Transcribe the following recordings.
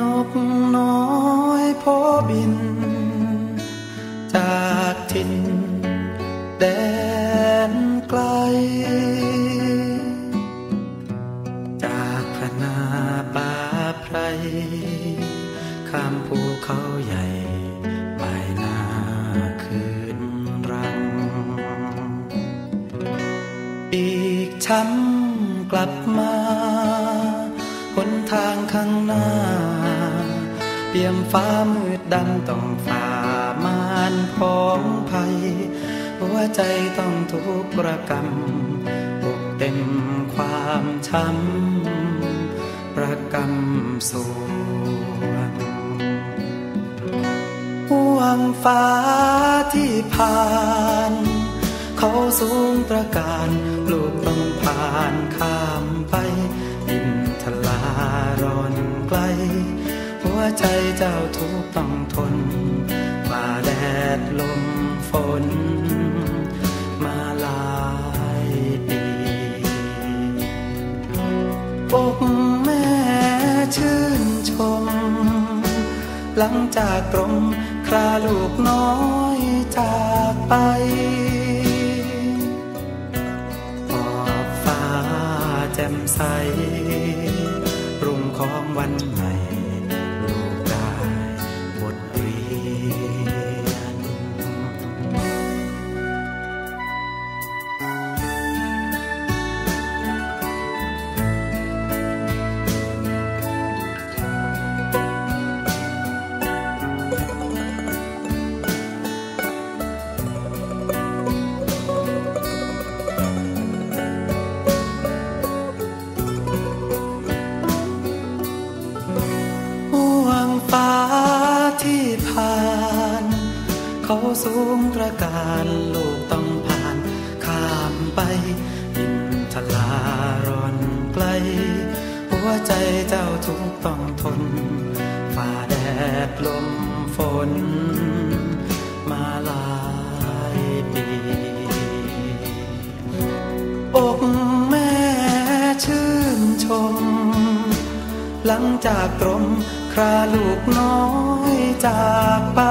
นกน้อยพอบิน จากถิ่นแดนไกล จากพนาป่าไพรข้ามภูเขาใหญ่ ช้ำกลับมาหนทางข้างหน้า เปี่ยมฟ้ามืดดำต้องฝ่ามานพ้องภัย หัวใจต้องทุกข์ระกำอกเต็มความช้ำประกำสวงห่วงฟ้าที่ผ่านเขา สูงประการลูกต้องผ่านข้ามไปดินทลารอนไกล หัวใจเจ้าทุกต้องทนฝ่าแดดลมฝน มาหลายปีอกแม่ชื่นชม หลังจากกรมคราลูกน้อยจากไป ใส รุ่งของวันใหม่ เขาสูงตระการลูกต้องผ่านข้ามไปดินทลารอนไกล หัวใจเจ้าทุกต้องทนฝ่าแดดลมฝน มาหลายปีอกแม่ชื่นชม หลังจากตรมคราลูกน้อยจากไป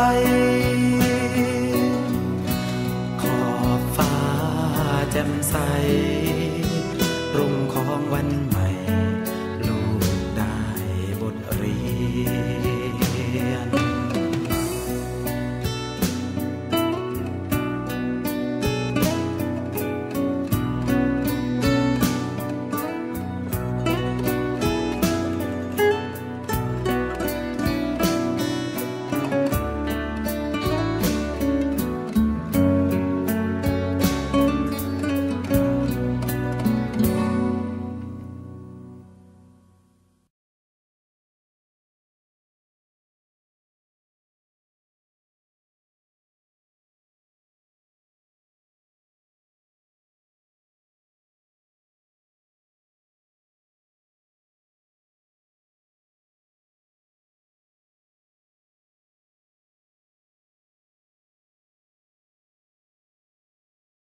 แจ่มใส รุ่งของวันใหม่